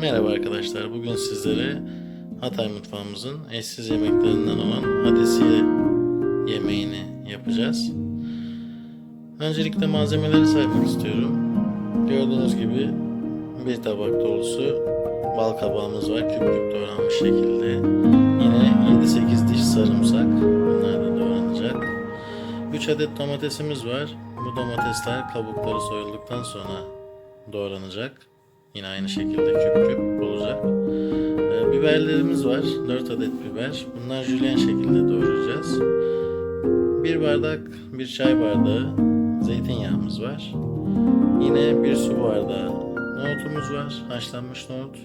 Merhaba arkadaşlar. Bugün sizlere Hatay mutfağımızın eşsiz yemeklerinden olan hadesiye yemeğini yapacağız. Öncelikle malzemeleri saymak istiyorum. Gördüğünüz gibi bir tabak dolusu bal kabağımız var. Küp küp doğranmış şekilde. Yine 7-8 diş sarımsak. Bunlar da doğranacak. 3 adet domatesimiz var. Bu domatesler kabukları soyulduktan sonra doğranacak. Yine aynı şekilde küp küp olacak. Ee, biberlerimiz var. 4 adet biber. Bunlar jülyen şekilde doğrayacağız. Bir bardak, bir çay bardağı zeytinyağımız var. Yine bir su bardağı nohutumuz var. Haşlanmış nohut.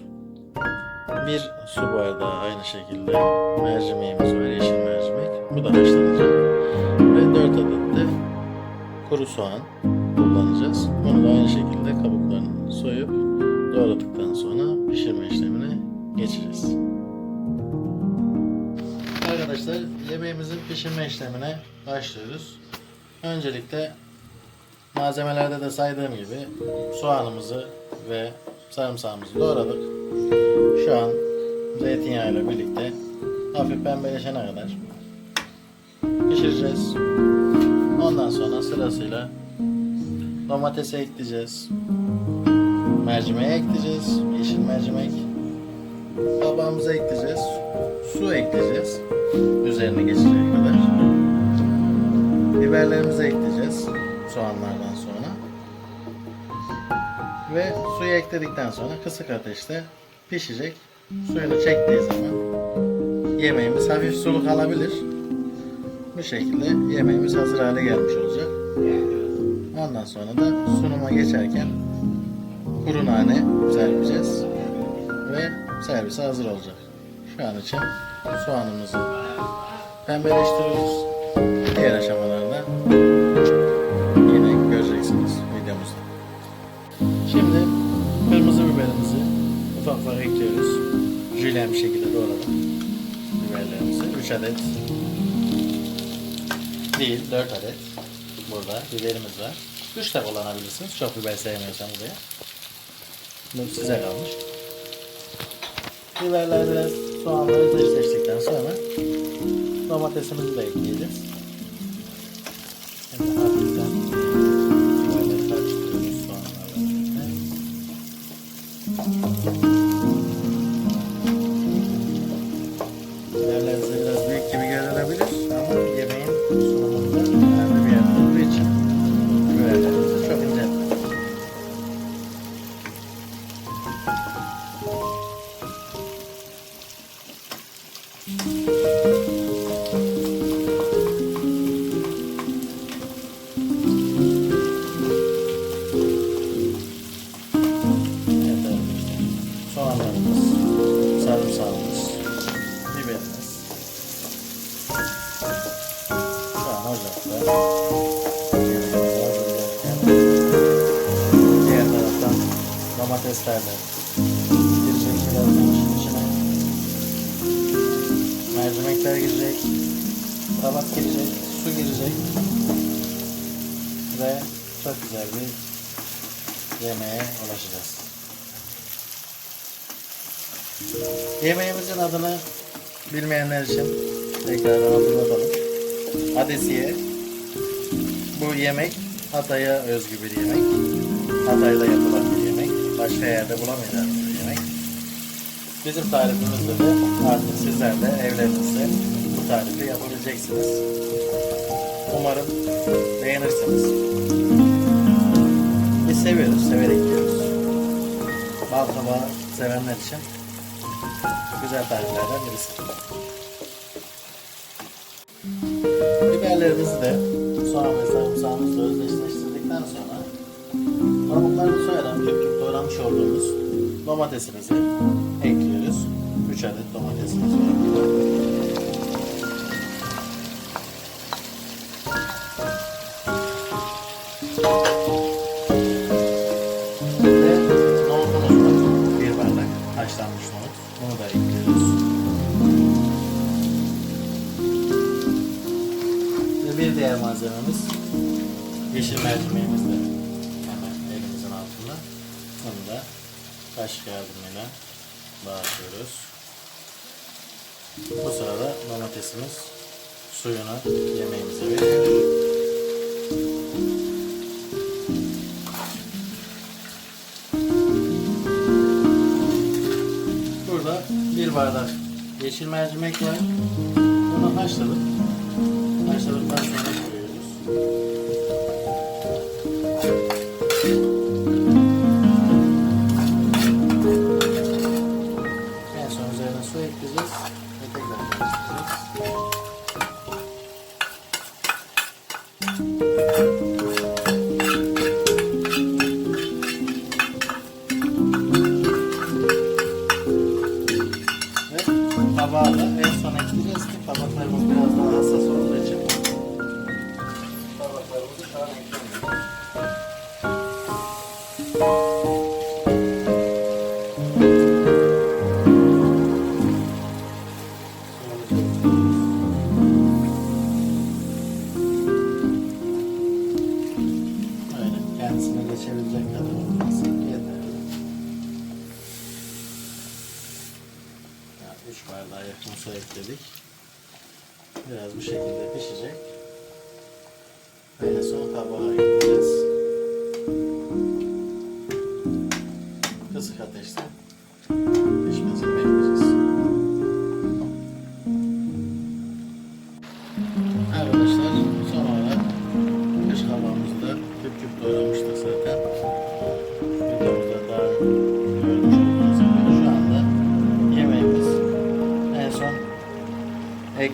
Bir su bardağı aynı şekilde mercimeğimiz var. Yeşil mercimek. Bu da haşlanacak. Ve 4 adet de kuru soğan kullanacağız. Bunu da aynı şekilde kabuklarını soyup doğradıktan sonra pişirme işlemine geçeceğiz. Arkadaşlar yemeğimizin pişirme işlemine başlıyoruz. Öncelikle malzemelerde de saydığım gibi soğanımızı ve sarımsağımızı doğradık. Şu an zeytinyağıyla birlikte hafif pembeleşene kadar pişireceğiz. Ondan sonra sırasıyla domatesi ekleyeceğiz. Mercimeği ekleyeceğiz. Yeşil mercimek. Kabağımızı ekleyeceğiz. Su ekleyeceğiz. Üzerine geçecek kadar. Biberlerimizi ekleyeceğiz. Soğanlardan sonra. Ve suyu ekledikten sonra kısık ateşte pişecek. Suyunu çektiği zaman yemeğimiz hafif sulu kalabilir. Bu şekilde yemeğimiz hazır hale gelmiş olacak. Ondan sonra da sunuma geçerken kuru nane serpeceğiz ve servise hazır olacak. Şu an için soğanımızı pembeleştiriyoruz. Diğer aşamalarda Jülyen bir şekilde doğradım biberlerimizi. 3 adet değil 4 adet burada biberimiz var. 3 de kullanabilirsiniz. Çok biber sevmiyorsanız eğer. Bu size kalmış. Biberler biraz soğanları özdeşleştikten sonra domatesimizi de ekleyeceğiz. Şimdi 嗯。Mercimekler girecek. Tabak girecek. Su girecek. Ve çok güzel bir yemeğe ulaşacağız. Yemeğimizin adını bilmeyenler için tekrardan hatırlatalım. Adesiye. Bu yemek Hatay'a özgü bir yemek. Hatay'da yapılan bir yemek. Başka yerde yemek. Bizim tarifimizde de artık sizler de evlerinizde bu tarifi yapabileceksiniz. Umarım beğenirsiniz. Biz seviyoruz, severek yiyoruz. Bal kabağı sevenler için güzel tariflerden birisi. Biberlerimizi de soğan ve sarımsağımızla özdeşleştirdikten sonra kabuklarını soyarak küp küp doğramış olduğumuz domatesimizi. 3 adet domatesimiz. Ve nohutumuz var. Bir bardak haşlanmış nohut. Bunu da ekliyoruz. Ve bir diğer malzememiz Yeşil mercimeğimiz de hemen elimizin altında. Onu da kaşık yardımıyla dağıtıyoruz. Bu sırada domatesimiz suyunu yemeğimize veriyor. Burada bir bardak yeşil mercimek var. Bunu haşladık. Haşladıktan tabağı da en son ekleyeceğiz ki tabaklarımız biraz daha hassas olduğu için tabaklarımızı şu an eklemiyoruz. Geçebilecek kadar olması yeterli. Yani 3 bardağa yakın su ekledik. Biraz bu şekilde pişecek. Ve son tabağa ekleyeceğiz. Kısık ateşte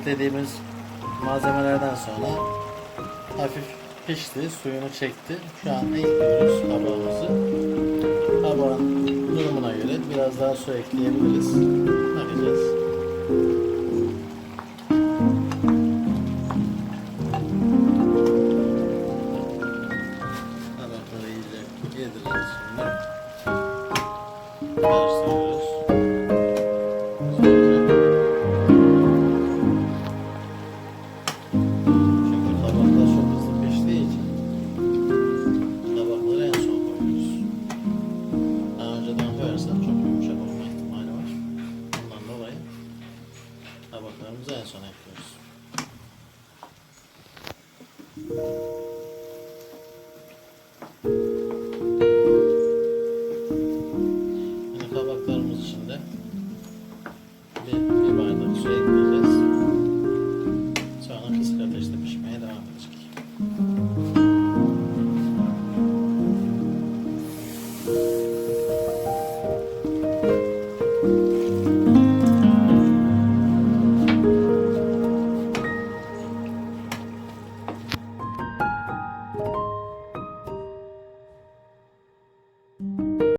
eklediğimiz malzemelerden sonra hafif pişti, suyunu çekti. Şu an ekliyoruz kabuğumuzu. Kabuğun durumuna göre biraz daha su ekleyebiliriz. Bakacağız. Tabakları iyice yedireceğiz şimdi. Karıştırıyoruz.